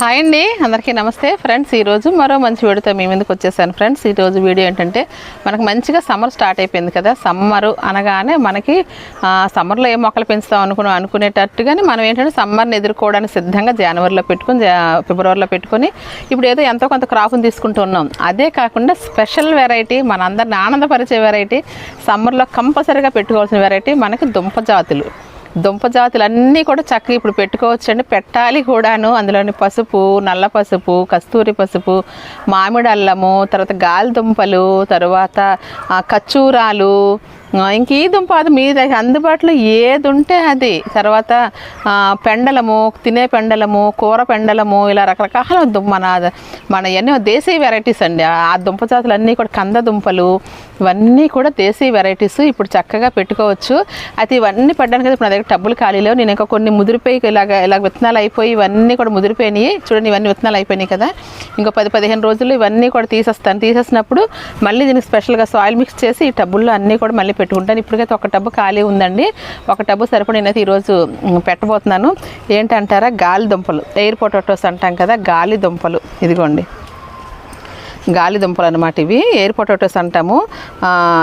Hi అండి అందరికీ నమస్తే. ఫ్రెండ్స్ ఈరోజు మరో మంచి వీడియోతో మీ ముందుకు వచ్చేసాను. ఫ్రెండ్స్ ఈరోజు వీడియో ఏంటంటే మనకు మంచిగా సమ్మర్ స్టార్ట్ అయిపోయింది కదా. సమ్మర్ అనగానే మనకి సమ్మర్లో ఏ మొక్కలు పెంచుతాం అనుకున్నాం అనుకునేటట్టుగానే మనం ఏంటంటే సమ్మర్ని ఎదుర్కోవడానికి సిద్ధంగా జనవరిలో పెట్టుకుని ఫిబ్రవరిలో పెట్టుకొని ఇప్పుడు ఏదో ఎంతో కొంత క్రాప్ని తీసుకుంటూ ఉన్నాం. అదే కాకుండా స్పెషల్ వెరైటీ మన అందరిని ఆనందపరిచే వెరైటీ సమ్మర్లో కంపల్సరీగా పెట్టుకోవాల్సిన వెరైటీ మనకి దుంప జాతులు దుంప జాతులు అన్నీ కూడా చక్కగా ఇప్పుడు పెట్టుకోవచ్చండి. పెట్టాలి కూడాను. అందులోని పసుపు నల్ల పసుపు కస్తూరి పసుపు మామిడి అల్లము తర్వాత గాలి దుంపలు తర్వాత ఆ, కచ్చూరాలు ఇంక ఈ దుంప అది మీ దగ్గర అందుబాటులో ఏది ఉంటే అది. తర్వాత పెండలము తినే పెండలము కూర పెండలము ఇలా రకరకాల మన మన ఎన్నో దేశీయ వెరైటీస్ అండి. ఆ దుంప జాతులు అన్నీ కూడా కంద దుంపలు ఇవన్నీ కూడా దేశీయ వెరైటీస్ ఇప్పుడు చక్కగా పెట్టుకోవచ్చు. అయితే ఇవన్నీ పడ్డానికి ఇప్పుడు నా దగ్గర టబ్బులు ఖాళీలో నేను ఇంకా కొన్ని ముదిరిపోయి ఇలాగ ఇలా విత్తనాలు అయిపోయి ఇవన్నీ కూడా ముదిరిపోయినాయి. చూడండి ఇవన్నీ విత్తనాలు అయిపోయినాయి కదా. ఇంకో పది పదిహేను రోజుల్లో ఇవన్నీ కూడా తీసేస్తాను. తీసేసినప్పుడు మళ్ళీ దీనికి స్పెషల్గా సాయిల్ మిక్స్ చేసి ఈ టబ్బుల్లో అన్నీ కూడా మళ్ళీ పెట్టుకుంటాను. ఇప్పటికైతే ఒక టబ్బు ఖాళీ ఉందండి. ఒక టబ్బు సరిపడి నేనైతే ఈరోజు పెట్టబోతున్నాను. ఏంటంటారా? గాలి దుంపలు. ఎయిర్ పొటాటోస్ అంటాం కదా గాలి దుంపలు. ఇదిగోండి. గాలి దుంపలు అనమాట ఇవి. ఎయిర్ పొటాటోస్ అంటాము.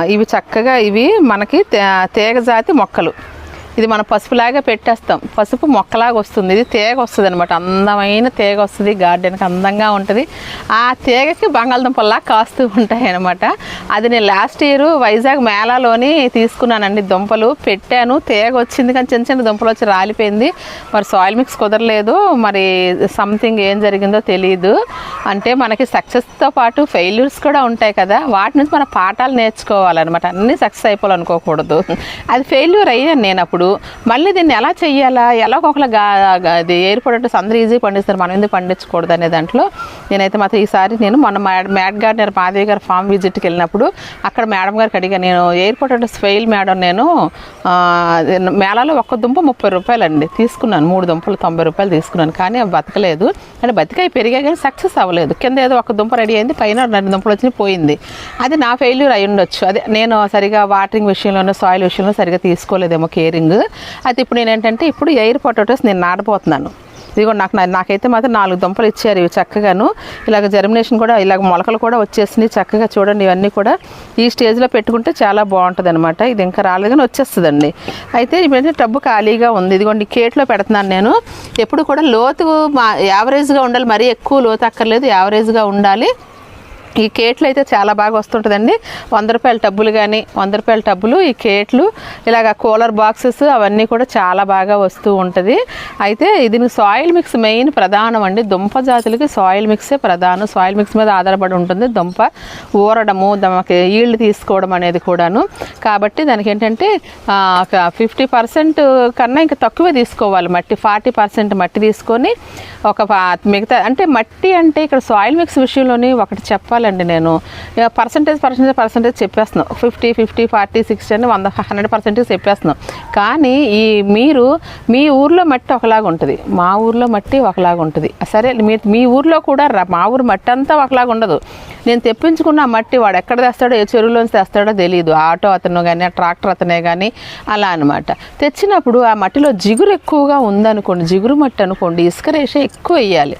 ఇవి చక్కగా ఇవి మనకి తే- తీగ జాతి మొక్కలు. ఇది మనం పసుపులాగా పెట్టేస్తాం. పసుపు మొక్కలాగా వస్తుంది. ఇది తేగ వస్తుంది అనమాట అందమైన తీగ వస్తుంది. గార్డెన్కి అందంగా ఉంటుంది. ఆ తీగకి బంగాళదుంపల్లా కాస్తూ ఉంటాయి అనమాట అది నేను లాస్ట్ ఇయర్ వైజాగ్ మేళాలోని తీసుకున్నానండి దుంపలు. పెట్టాను. తీగ వచ్చింది కానీ చిన్న చిన్న దుంపలు వచ్చి రాలిపోయింది. మరి సాయిల్ మిక్స్ కుదరలేదు. మరి సంథింగ్ ఏం జరిగిందో తెలియదు అంటే మనకి సక్సెస్తో పాటు ఫెయిల్యూర్స్ కూడా ఉంటాయి కదా. వాటి నుంచి మన పాఠాలు నేర్చుకోవాలన్నమాట. అన్నీ సక్సెస్ అయిపోవాలనుకోకూడదు. అది ఫెయిల్యూర్ అయ్యాను నేను అప్పుడు. మళ్ళీ దీన్ని ఎలా చెయ్యాలా? ఎలా ఒకలా అది ఎయిర్ పొటాటోస్ అందరూ ఈజీ పండిస్తారు. మనం ఎందుకు పండించకూడదు అనే దాంట్లో. నేనైతే మాత్రం ఈసారి నేను మొన్న మ్యాడ్ మ్యాడ్ గార్డెనర్ మాధవి గారు ఫామ్ విజిట్కి వెళ్ళినప్పుడు అక్కడ మేడం గారికి అడిగా నేను ఎయిర్ పొటాటోస్ ఫెయిల్ మేడం నేను మేళాలో ఒక్క దుంప ముప్పై రూపాయలు అండి తీసుకున్నాను. మూడు దుంపలు తొంభై రూపాయలు తీసుకున్నాను. కానీ అవి బతకలేదు. అంటే బతికాయి పెరిగా కానీ సక్సెస్ అవ్వలేదు. కింద ఏదో ఒక దుంప రెడీ అయింది. పైన రెండు దుంపలు వచ్చి పోయింది. అది నా ఫెయిల్యూర్ అయి ఉండొచ్చు. అదే నేను సరిగా వాటరింగ్ విషయంలోనూ సాయిల్ విషయంలో సరిగా తీసుకోలేదేమో కేరింగ్. అయితే ఇప్పుడు నేను ఏంటంటే ఇప్పుడు ఎయిర్ పొటాటోస్ నేను నాటబోతున్నాను ఇదిగో నాకు నాకైతే మాత్రం నాలుగు దుంపలు ఇచ్చారు ఇవి చక్కగాను. ఇలాగ జర్మినేషన్ కూడా ఇలాగ మొలకలు కూడా వచ్చేసినాయి చక్కగా చూడండి ఇవన్నీ కూడా. ఈ స్టేజ్లో పెట్టుకుంటే చాలా బాగుంటుంది అనమాట ఇది ఇంకా రాలేదు కానీ వచ్చేస్తుందండి. అయితే ఇప్పుడైతే టబ్బు ఖాళీగా ఉంది. ఇదిగోండి కేట్లో పెడుతున్నాను నేను. ఎప్పుడు కూడా లోతు మా యావరేజ్గా ఉండాలి. మరీ ఎక్కువ లోతు అక్కర్లేదు. యావరేజ్గా ఉండాలి. ఈ కేట్లు అయితే చాలా బాగా వస్తుంటుందండి. వంద రూపాయల టబ్బులు కానీ వంద రూపాయల టబ్బులు ఈ కేట్లు. ఇలాగ కూలర్ బాక్సెస్ అవన్నీ కూడా చాలా బాగా వస్తూ ఉంటుంది. అయితే దీనికి సాయిల్ మిక్స్ మెయిన్ ప్రధానం అండి. దుంప జాతులకి సాయిల్ మిక్సే ప్రధానం. సాయిల్ మిక్స్ మీద ఆధారపడి ఉంటుంది దుంప. ఊరడము దానికి ఈల్డ్ తీసుకోవడం అనేది కూడాను. కాబట్టి దానికి ఏంటంటే ఒక ఫిఫ్టీ పర్సెంట్ కన్నా ఇంకా తక్కువే తీసుకోవాలి మట్టి. ఫార్టీ పర్సెంట్ మట్టి తీసుకొని ఒక మిగతా అంటే మట్టి అంటే ఇక్కడ సాయిల్ మిక్స్ విషయంలోని ఒకటి చెప్పాలండి నేను. పర్సంటేజ్ పర్సంటేజ్ పర్సంటేజ్ చెప్పేస్తున్నాను ఫిఫ్టీ ఫిఫ్టీ ఫార్టీ సిక్స్టీ అని వంద హండ్రెడ్ పర్సెంటేజ్ చెప్పేస్తున్నాం. కానీ ఈ మీరు మీ ఊర్లో మట్టి ఒకలాగా ఉంటుంది. మా ఊర్లో మట్టి ఒకలాగా ఉంటుంది. సరే మీ మీ ఊర్లో కూడా మా ఊరు మట్టి అంతా ఒకలాగా ఉండదు. నేను తెప్పించుకున్న మట్టి వాడు ఎక్కడ తెస్తాడో ఏ చెరువులోంచి తెస్తాడో తెలియదు ఆటో అతను కానీ ట్రాక్టర్ అతనే కానీ అలా అనమాట తెచ్చినప్పుడు ఆ మట్టిలో జిగురు ఎక్కువగా ఉందనుకోండి జిగురు మట్టి అనుకోండి ఇసుక రేష ఎక్కువ వేయాలి.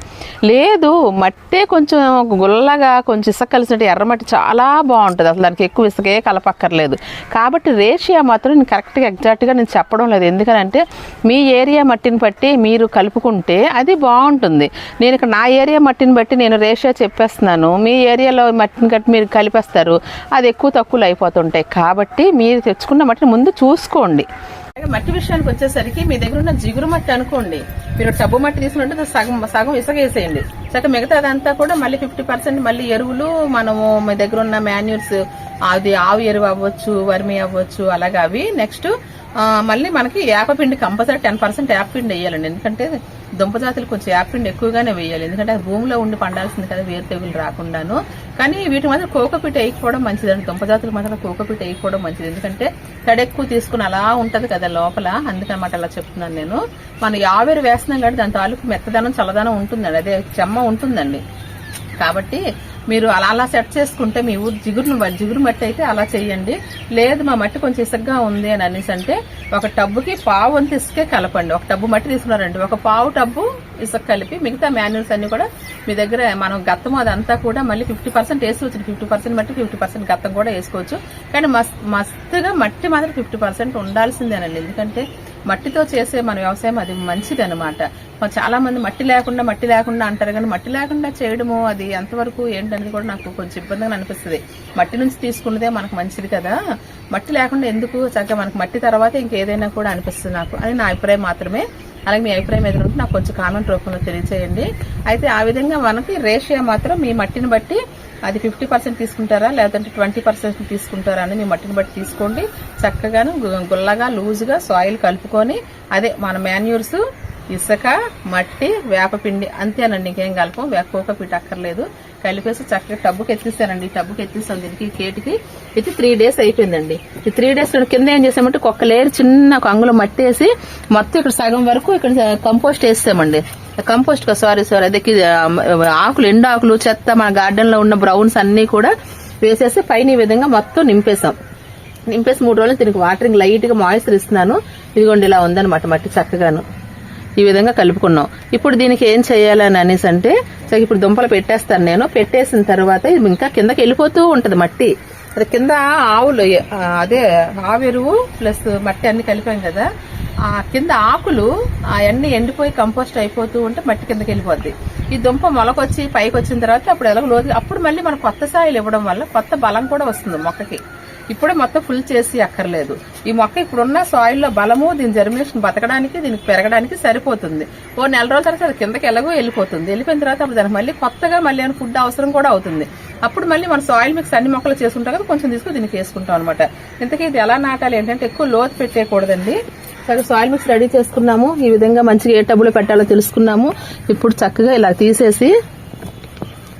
లేదు మట్టే కొంచెం గుల్లగా కొంచెం ఇసుక కలిసినట్టు ఎర్రమట్టి చాలా బాగుంటుంది. అసలు దానికి ఎక్కువ ఇసుకే కలపక్కర్లేదు. కాబట్టి రేషియా మాత్రం నేను కరెక్ట్గా ఎగ్జాక్ట్గా నేను చెప్పడం లేదు. ఎందుకంటే మీ ఏరియా మట్టిని బట్టి మీరు కలుపుకుంటే అది బాగుంటుంది. నేను ఇక్కడ నా ఏరియా మట్టిని బట్టి నేను రేషియా చెప్పేస్తున్నాను. మీ ఏరియాలో మట్టిని బట్టి మీరు కలిపేస్తారు. అది ఎక్కువ తక్కువలు అయిపోతుంటాయి. కాబట్టి మీరు తెచ్చుకున్న మట్టిని ముందు చూసుకోండి. మట్టి విషయానికి వచ్చేసరికి మీ దగ్గర ఉన్న జిగురు మట్టి అనుకోండి. మీరు టబ్బు మట్టి తీసుకుంటే సగం సగం ఇసుక వేసేయండి చక్క మిగతాదంతా కూడా మళ్ళీ ఫిఫ్టీ పర్సెంట్ మళ్ళీ ఎరువులు మనము మీ దగ్గర ఉన్న మాన్యూర్స్ అది ఆవు ఎరువు అవ్వచ్చు వర్మి అవ్వచ్చు అలాగే అవి నెక్స్ట్ మళ్ళీ మనకి యాపపిండి కంపల్సరీ టెన్ పర్సెంట్ యాపపిండి వేయాలండి. ఎందుకంటే దుంప జాతులు కొంచెం యాపపిండి ఎక్కువగానే వేయాలి. ఎందుకంటే అది భూమిలో ఉండి పండాల్సింది కదా వేరు తెగులు రాకుండాను. కానీ వీటి మాత్రం కోకపీట వేయకపోవడం మంచిదండి. దుంపజాతులు మాత్రం కోకపీట వేయకపోవడం మంచిది. ఎందుకంటే తడి ఎక్కువ తీసుకుని అలా ఉంటుంది కదా లోపల. అందుకనమాట అలా చెప్తున్నాను నేను. మనం యావేరు వేస్తున్నాం కాబట్టి దాని తాలూకు మెత్తదనం చల్లదనం ఉంటుందండి. అదే చెమ్మ ఉంటుందండి. కాబట్టి మీరు అలా అలా సెట్ చేసుకుంటే మీ ఊరు జిగురును జిగురు మట్టి అయితే అలా చేయండి. లేదు మా మట్టి కొంచెం ఇసుగ్గా ఉంది అని అనేసి అంటే ఒక టబ్బుకి పావు వంతు ఇసుకే కలపండి. ఒక టబ్బు మట్టి తీసుకున్నారండి. ఒక పావు టబ్బు ఇసుక కలిపి మిగతా మాన్యుల్స్ అన్ని కూడా మీ దగ్గర మనం గత్తం అదంతా కూడా మళ్ళీ ఫిఫ్టీ పర్సెంట్ వేసుకోవచ్చు. ఫిఫ్టీ పర్సెంట్ మట్టి ఫిఫ్టీ పర్సెంట్ గత్తం కూడా వేసుకోవచ్చు. కానీ మస్త్ మస్తుగా మట్టి మాత్రం ఫిఫ్టీ పర్సెంట్ ఉండాల్సిందేనండి. ఎందుకంటే మట్టితో చేసే మన వ్యవసాయం అది మంచిది అనమాట చాలా మంది మట్టి లేకుండా మట్టి లేకుండా అంటారు కానీ మట్టి లేకుండా చేయడము అది ఎంతవరకు ఏంటనేది కూడా నాకు కొంచెం ఇబ్బందిగా అనిపిస్తుంది. మట్టి నుంచి తీసుకున్నదే మనకు మంచిది కదా. మట్టి లేకుండా ఎందుకు చక్కగా మనకు మట్టి తర్వాత ఇంకేదైనా కూడా అనిపిస్తుంది నాకు. అది నా అభిప్రాయం మాత్రమే. అలాగే మీ అభిప్రాయం ఏదైనా ఉంటే నాకు కొంచెం కామెంట్ రూపంలో తెలియజేయండి అయితే ఆ విధంగా మనకి రేషియో మాత్రం మీ మట్టిని బట్టి అది ఫిఫ్టీ పర్సెంట్ తీసుకుంటారా? లేదంటే ట్వంటీ పర్సెంట్ తీసుకుంటారా అని మీ మట్టిని బట్టి తీసుకోండి. చక్కగాను గు- గుల్లగా లూజుగా సాయిల్ కలుపుకొని అదే మన మాన్యూర్స్ ఇసుక మట్టి వేపపిండి అంతేనండి ఇంకేం కలపం. వేప పిట్ అక్కర్లేదు. కలిపేసి చక్కగా టబ్బుకి ఎత్తిస్తానండి టబ్బుకి ఎత్తిస్తాను దీనికి కేటికి. ఇది త్రీ డేస్ అయిపోయిందండి. ఈ త్రీ డేస్ కింద ఏం చేసామంటే ఒక్క లేరు చిన్న ఒక అంగులో మట్టి వేసి మొత్తం ఇక్కడ సగం వరకు ఇక్కడ కంపోస్ట్ వేస్తామండి కంపోస్ట్ సారీ సారీ అదే ఆకులు ఎండు ఆకులు చెత్త మన గార్డెన్లో ఉన్న బ్రౌన్స్ అన్ని కూడా వేసేసి పైన ఈ విధంగా మొత్తం నింపేసాం. నింపేసి మూడు రోజులు దీనికి వాటరింగ్ లైట్గా మాయిశ్చర్ ఇస్తున్నాను ఇదిగోండి ఇలా ఉందన్నమాట మట్టి చక్కగాను. ఈ విధంగా కలుపుకున్నాం. ఇప్పుడు దీనికి ఏం చేయాలని అనేసి అంటే సరే ఇప్పుడు దుంపలు పెట్టేస్తాను నేను. పెట్టేసిన తర్వాత ఇంకా కిందకి వెళ్ళిపోతూ ఉంటుంది మట్టి. అది కింద ఆవులు అదే ఆవెరువు ప్లస్ మట్టి అన్ని కలిపాం కదా. ఆ కింద ఆకులు అవన్నీ ఎండిపోయి కంపోస్ట్ అయిపోతూ ఉంటే మట్టి కిందకి వెళ్ళిపోద్ది. ఈ దుంప మొలకొచ్చి పైకి వచ్చిన తర్వాత అప్పుడు ఎలాగో లోతు అప్పుడు మళ్ళీ మనం కొత్త సాయిలు ఇవ్వడం వల్ల కొత్త బలం కూడా వస్తుంది మొక్కకి. ఇప్పుడే మొత్తం ఫుల్ చేసి అక్కర్లేదు. ఈ మొక్క ఇప్పుడున్న సాయిల్లో బలము దీని జర్మినేషన్ బతకడానికి దీనికి పెరగడానికి సరిపోతుంది. ఓ నెల రోజుల తర్వాత అది కిందకి ఎలాగో వెళ్ళిపోతుంది. వెళ్ళిపోయిన తర్వాత అప్పుడు దానికి మళ్ళీ కొత్తగా మళ్ళీ ఫుడ్ అవసరం కూడా అవుతుంది. అప్పుడు మళ్ళీ మన సాయిల్ మిక్స్ అన్ని మొక్కలు చేసుకుంటాం కదా కొంచెం తీసుకుని దీనికి వేసుకుంటాం అనమాట ఇంతకీ ఇది ఎలా నాటాలి ఏంటంటే ఎక్కువ లోతు పెట్టేయకూడదండి. సరే సాయిల్ మిక్స్ రెడీ చేసుకున్నాము. ఈ విధంగా మంచిగా ఏ టబ్బులో పెట్టాలో తెలుసుకున్నాము. ఇప్పుడు చక్కగా ఇలా తీసేసి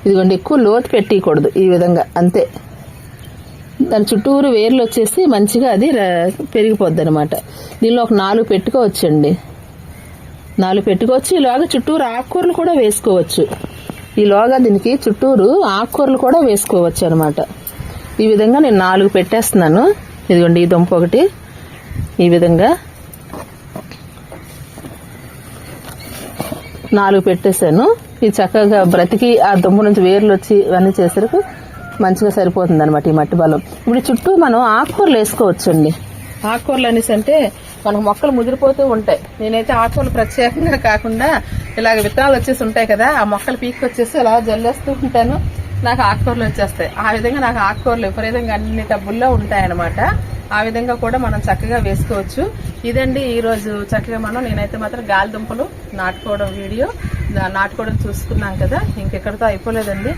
ఇదిగోండి ఎక్కువ లోతు పెట్టకూడదు ఈ విధంగా అంతే. దాని చుట్టూరు వేర్లు వచ్చేసి మంచిగా అది పెరిగిపోద్ది అనమాట దీనిలో ఒక నాలుగు పెట్టుకోవచ్చండి. నాలుగు పెట్టుకోవచ్చు. ఈలోగా చుట్టూరు ఆకుకూరలు కూడా వేసుకోవచ్చు. ఈలోగా దీనికి చుట్టూరు ఆకుకూరలు కూడా వేసుకోవచ్చు అనమాట ఈ విధంగా నేను నాలుగు పెట్టేస్తున్నాను. ఇదిగోండి ఈ దుంప ఒకటి. ఈ విధంగా నాలుగు పెట్టేశాను. ఇది చక్కగా బ్రతికి ఆ దుంప నుంచి వేర్లు వచ్చి ఇవన్నీ చేసరికి మంచిగా సరిపోతుంది అనమాట ఈ మట్టి బలం. ఇప్పుడు చుట్టూ మనం ఆకుకూరలు వేసుకోవచ్చండి. ఆకుకూరలు అనేసి అంటే మనకు మొక్కలు ముదిరిపోతూ ఉంటాయి. నేనైతే ఆకుకూరలు ప్రత్యేకంగా కాకుండా ఇలాగ విత్తనాలు వచ్చేసి ఉంటాయి కదా ఆ మొక్కలు పీక్ వచ్చేసి ఇలా జల్లేస్తూ ఉంటాను. నాకు ఆకుకూరలు వచ్చేస్తాయి. ఆ విధంగా నాకు ఆకుకూరలు విపరీతంగా అన్ని టబ్బుల్లో ఉంటాయన్నమాట. ఆ విధంగా కూడా మనం చక్కగా వేసుకోవచ్చు. ఇదండి ఈరోజు చక్కగా మనం నేనైతే మాత్రం గాలి దుంపలు నాటుకోవడం వీడియో. నాటుకోవడం చూసుకున్నాం కదా ఇంకెక్కడితో అయిపోలేదండి.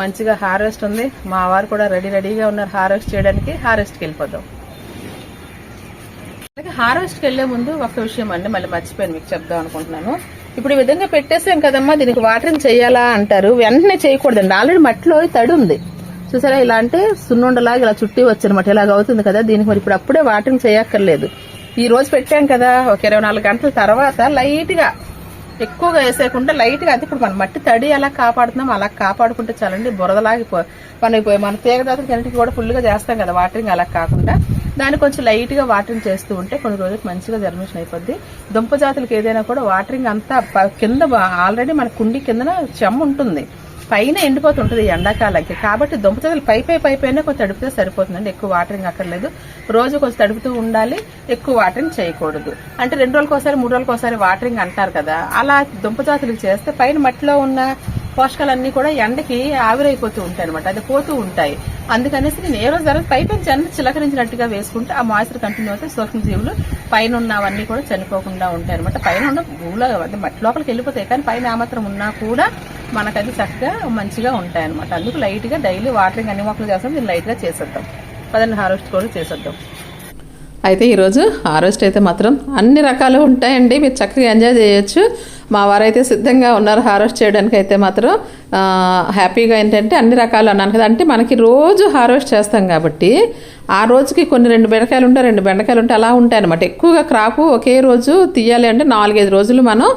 మంచిగా హార్వెస్ట్ ఉంది. మా వారు కూడా రెడీ రెడీగా ఉన్నారు హార్వెస్ట్ చేయడానికి. హార్వెస్ట్కి వెళ్ళిపోదాం. అలాగే హార్వెస్ట్కి వెళ్ళే ముందు ఒక విషయం అండి మళ్ళీ మర్చిపోయాను మీకు చెప్దాం అనుకుంటున్నాను. ఇప్పుడు ఈ విధంగా పెట్టేసాం కదమ్మా దీనికి వాటరింగ్ చేయాలా అంటారు. వెంటనే చేయకూడదండి. ఆల్రెడీ మట్టిలో తడి ఉంది. చూసారా ఇలా అంటే సున్నుండలాగా ఇలా చుట్టి వచ్చనమాట. ఇలాగ అవుతుంది కదా దీనికి మరి ఇప్పుడు అప్పుడే వాటరింగ్ చేయక్కర్లేదు. ఈ రోజు పెట్టాం కదా ఒక ఇరవై నాలుగు గంటల తర్వాత లైట్గా ఎక్కువగా వేసేయకుండా లైట్గా అది ఇప్పుడు మన మట్టి తడి ఎలా కాపాడుతున్నాం అలా కాపాడుకుంటే చాలండి బురదలాగిపో మనకి మన ఇప్పుడు మన తీగదాతలకి కూడా ఫుల్గా చేస్తాం కదా వాటరింగ్ అలా కాకుండా. దాన్ని కొంచెం లైట్గా వాటరింగ్ చేస్తూ ఉంటే కొన్ని రోజులకు మంచిగా జర్మినేషన్ అయిపోద్ది. దుంప జాతులకు ఏదైనా కూడా వాటరింగ్ అంతా కింద ఆల్రెడీ మన కుండి కిందన చెమ్మ ఉంటుంది పైన ఎండిపోతుంటుంది ఈ కాబట్టి దుంప పై పై పై పైన కొంచెం తడిపితే సరిపోతుందండి. ఎక్కువ వాటరింగ్ అక్కర్లేదు. రోజు కొంచెం తడుపుతూ ఉండాలి. ఎక్కువ వాటరింగ్ చేయకూడదు. అంటే రెండు రోజులకు ఒకసారి మూడు రోజులకు ఒకసారి వాటరింగ్ అంటారు కదా. అలా దుంపజాతులు చేస్తే పైన మట్టిలో ఉన్న పోషకాలన్నీ కూడా ఎండకి ఆవిరైపోతూ ఉంటాయి అనమాట అది పోతూ ఉంటాయి. అందుకనేసి నేను ఏ రోజు తర్వాత పైపైన చెన్న చిలకరించినట్టుగా వేసుకుంటే ఆ మాయిశ్చర్ కంటిన్యూ అవుతే సూక్ష్మజీవులు పైన ఉన్నవన్నీ కూడా చనిపోకుండా ఉంటాయి అనమాట పైన ఉన్న భూలో అంటే మట్టి లోపలికి వెళ్ళిపోతాయి. కానీ పైన ఆ మాత్రం ఉన్నా కూడా మనకది చక్కగా మంచిగా ఉంటాయి అనమాట అందుకు లైట్గా డైలీ వాటరింగ్ అన్ని మొక్కలు చేస్తాం దీన్ని లైట్గా చేసేద్దాం. పదండి హార్వెస్ట్ కూడా చేసేద్దాం. అయితే ఈరోజు హార్వెస్ట్ అయితే మాత్రం అన్ని రకాలు ఉంటాయండి మీరు చక్కగా ఎంజాయ్ చేయొచ్చు. మా వారైతే సిద్ధంగా ఉన్నారు హార్వెస్ట్ చేయడానికి అయితే మాత్రం. హ్యాపీగా ఏంటంటే అన్ని రకాలు అన్నాను కదా అంటే మనకి రోజు హార్వెస్ట్ చేస్తాం కాబట్టి ఆ రోజుకి కొన్ని రెండు బెండకాయలు ఉంటాయి రెండు బెండకాయలు ఉంటాయి అలా ఉంటాయి అనమాట ఎక్కువగా క్రాపు ఒకే రోజు తీయాలి అంటే నాలుగైదు రోజులు మనం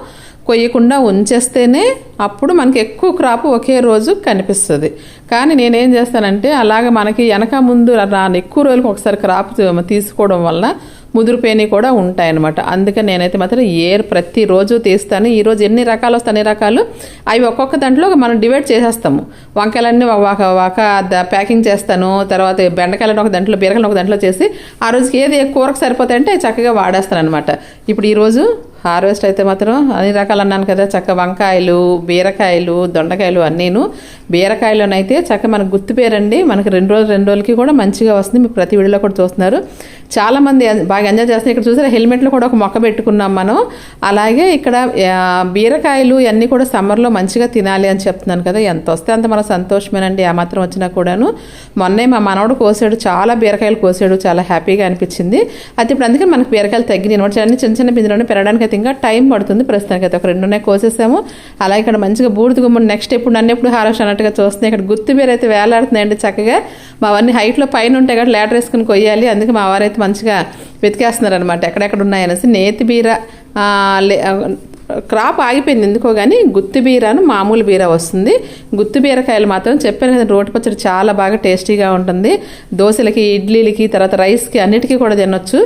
కొయ్యకుండా ఉంచేస్తేనే అప్పుడు మనకి ఎక్కువ క్రాప్ ఒకే రోజు కనిపిస్తుంది. కానీ నేనేం చేస్తానంటే అలాగ మనకి వెనక ముందు రాని ఎక్కువ రోజులకు ఒకసారి క్రాప్ తీసుకోవడం వల్ల ముదురుపోయినవి కూడా ఉంటాయన్నమాట. అందుకని నేనైతే మాత్రం ఏర్ ప్రతిరోజు తీస్తాను. ఈరోజు ఎన్ని రకాలు వస్తాయి అన్ని రకాలు అవి ఒక్కొక్క దాంట్లో మనం డివైడ్ చేసేస్తాము. వంకాయలన్నీ ఒక ఒక ప్యాకింగ్ చేస్తాను. తర్వాత బెండకాయలను ఒక దాంట్లో బీరకాయలను ఒక దాంట్లో చేసి ఆ రోజుకి ఏది కూరకు సరిపోతాయంటే చక్కగా వాడేస్తాను అనమాట ఇప్పుడు ఈరోజు హార్వెస్ట్ అయితే మాత్రం అన్ని రకాలు అన్నాను కదా చక్క వంకాయలు బీరకాయలు దొండకాయలు అన్నీను. బీరకాయలోనైతే చక్క మనకు గుర్తు పేరండి మనకి రెండు రోజులు రెండు రోజులకి కూడా మంచిగా వస్తుంది మీరు ప్రతి వీడియోలో కూడా చూస్తున్నారు. చాలామంది బాగా ఎంజాయ్ చేస్తున్నారు. ఇక్కడ చూసారా హెల్మెట్లో కూడా ఒక మొక్క పెట్టుకున్నాం మనం. అలాగే ఇక్కడ బీరకాయలు ఇవన్నీ కూడా సమ్మర్లో మంచిగా తినాలి అని చెప్తున్నాను కదా ఎంత వస్తే అంత మన సంతోషమేనండి ఆ మాత్రం వచ్చినా కూడాను. మొన్నే మా మనవడు కోసాడు చాలా బీరకాయలు కోసాడు చాలా హ్యాపీగా అనిపించింది. అయితే ఇప్పుడు అందుకే మనకు బీరకాయలు తగ్గినాయి అనమాట. చిన్న చిన్న పింజలోనే పెరగడానికి అయితే ఇంకా టైం పడుతుంది ప్రస్తుతానికి అయితే ఒక రెండు ఉన్నాయి కోసేసాము. అలా ఇక్కడ మంచిగా బూడిద గుమ్మడి నెక్స్ట్ ఎప్పుడు నన్ను ఎప్పుడు హారస్ అన్నట్టుగా చూస్తున్నాయి. ఇక్కడ గుత్తి బీర అయితే వేలాడుతున్నాయండి చక్కగా. మా అవన్నీ హైట్లో పైన ఉంటాయి కదా లేటర్ వేసుకుని కొయ్యాలి. అందుకే మా వారైతే మంచిగా వెతికేస్తున్నారు అనమాట ఎక్కడెక్కడ ఉన్నాయనేసి. నేతి బీర లే- క్రాప్ ఆగిపోయింది ఎందుకో కానీ గుత్తి బీరాను మామూలు బీర వస్తుంది. గుత్తి బీరకాయలు మాత్రం చెప్పాను కదా రోటి పచ్చడి చాలా బాగా టేస్టీగా ఉంటుంది. దోశలకి ఇడ్లీలకి తర్వాత రైస్కి అన్నిటికీ కూడా తినొచ్చు.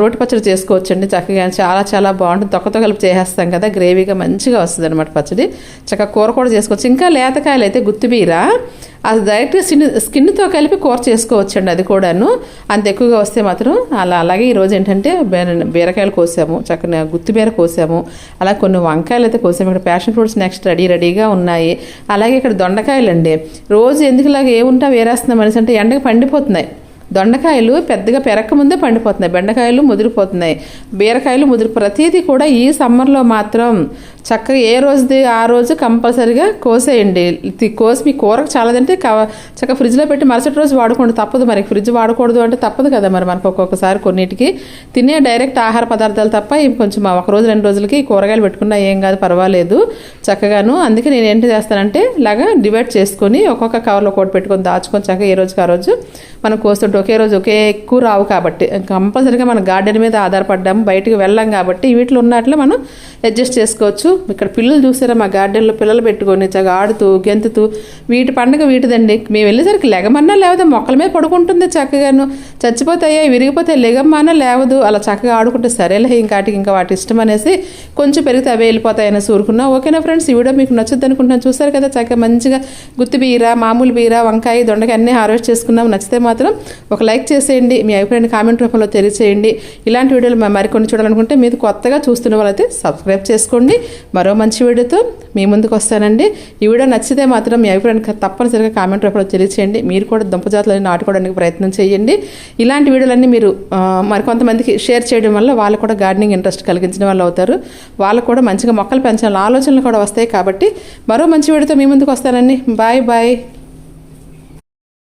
రోటి పచ్చడి చేసుకోవచ్చండి చక్కగా. చాలా చాలా బాగుంటుంది. తొక్కతో కలిపి చేసేస్తాం కదా గ్రేవీగా మంచిగా వస్తుంది అనమాట పచ్చడి. చక్కగా కూర కూడా చేసుకోవచ్చు. ఇంకా లేతకాయలు అయితే గుత్తి బీర. అది డైరెక్ట్ స్కిన్ స్కిన్తో కలిపి కూర చేసుకోవచ్చండి అది కూడాను. అంత ఎక్కువగా వస్తే మాత్రం అలా అలాగే ఈరోజు ఏంటంటే బీరకాయలు కోసాము చక్కగా గుత్తిబీర కోసాము అలా కొన్ని వంకాయలు అయితే కోసాము. ఇక్కడ ప్యాషన్ ఫ్రూట్స్ నెక్స్ట్ రెడీ రెడీగా ఉన్నాయి. అలాగే ఇక్కడ దొండకాయలు అండి రోజు ఎందుకులాగా ఏముంటా వేరేస్తున్నాం అనేసి అంటే ఎండకు పండిపోతున్నాయి. దొండకాయలు పెద్దగా పెరక్క ముందే పండిపోతున్నాయి. బెండకాయలు ముదిరిపోతున్నాయి. బీరకాయలు ముదిరి ప్రతిదీ కూడా ఈ సమ్మర్లో మాత్రం చక్కగా ఏ రోజుది ఆ రోజు కంపల్సరీగా కోసేయండి. కోసి మీ కూరకు చాలదంటే కవ చక్కగా ఫ్రిడ్జ్లో పెట్టి మరుసటి రోజు వాడుకోండి. తప్పదు మరి. ఫ్రిడ్జ్ వాడకూడదు అంటే తప్పదు కదా మరి మనకు ఒక్కొక్కసారి కొన్నిటికి. తినే డైరెక్ట్ ఆహార పదార్థాలు తప్ప కొంచెం ఒక రోజు రెండు రోజులకి కూరగాయలు పెట్టుకున్నా ఏం కాదు పర్వాలేదు. చక్కగాను అందుకే నేను ఏంటి చేస్తానంటే ఇలాగా డివైడ్ చేసుకొని ఒక్కొక్క కవర్లో ఒకటి పెట్టుకొని దాచుకొని చక్కగా ఏ రోజుకి ఆ రోజు మనం కోస్తుంటే ఒకే రోజు ఒకే ఎక్కువ రావు కాబట్టి. కంపల్సరీగా మన గార్డెన్ మీద ఆధారపడ్డాము బయటకు వెళ్ళాం కాబట్టి వీటిలో ఉన్నట్లు మనం అడ్జస్ట్ చేసుకోవచ్చు. ఇక్కడ పిల్లలు చూసారా? మా గార్డెన్లో పిల్లలు పెట్టుకొని చక్కగా ఆడుతూ గెంతుతూ వీటి పండుగ వీటిదండి. మేము వెళ్ళేసరికి లెగమన్నా లేవదు మొక్కల మీద పడుకుంటుంది చక్కగాను. చచ్చిపోతాయా? విరిగిపోతాయి లెగమ్మన్నా లేవదు. అలా చక్కగా ఆడుకుంటే సరేలే ఇంకాటికి ఇంకా వాటి ఇష్టం అనేసి కొంచెం పెరిగితే అవే వెళ్ళిపోతాయని ఊరుకున్నా ఓకేనా ఫ్రెండ్స్? ఈ వీడియో మీకు నచ్చుద్ది అనుకుంటున్నాను. చూసారు కదా చక్కగా మంచిగా గుత్తి బీర మామూలు బీర వంకాయ దొండకాయ అన్నీ హార్వెస్ట్ చేసుకున్నాం. నచ్చితే మాత్రం ఒక లైక్ చేసేయండి. మీ అభిప్రాయాన్ని కామెంట్ రూపంలో తెలియచేయండి. ఇలాంటి వీడియోలు మరికొన్ని చూడాలనుకుంటే మీరు కొత్తగా చూస్తున్న వాళ్ళైతే సబ్స్క్రైబ్ చేసుకోండి. మరో మంచి వీడియోతో మీ ముందుకు వస్తానండి. ఈ వీడియో నచ్చితే మాత్రం మీ అభిప్రాయానికి తప్పనిసరిగా కామెంట్ రూపంలో తెలియచేయండి. మీరు కూడా దుంపజాతులని నాటుకోవడానికి ప్రయత్నం చేయండి. ఇలాంటి వీడియోలన్నీ మీరు మరికొంతమందికి షేర్ చేయడం వల్ల వాళ్ళు కూడా గార్డెనింగ్ ఇంట్రెస్ట్ కలిగించిన వాళ్ళు అవుతారు. వాళ్ళు కూడా మంచిగా మొక్కలు పెంచాలని ఆలోచనలు కూడా వస్తాయి కాబట్టి మరో మంచి వీడియోతో మీ ముందుకు వస్తానండి. Bye bye.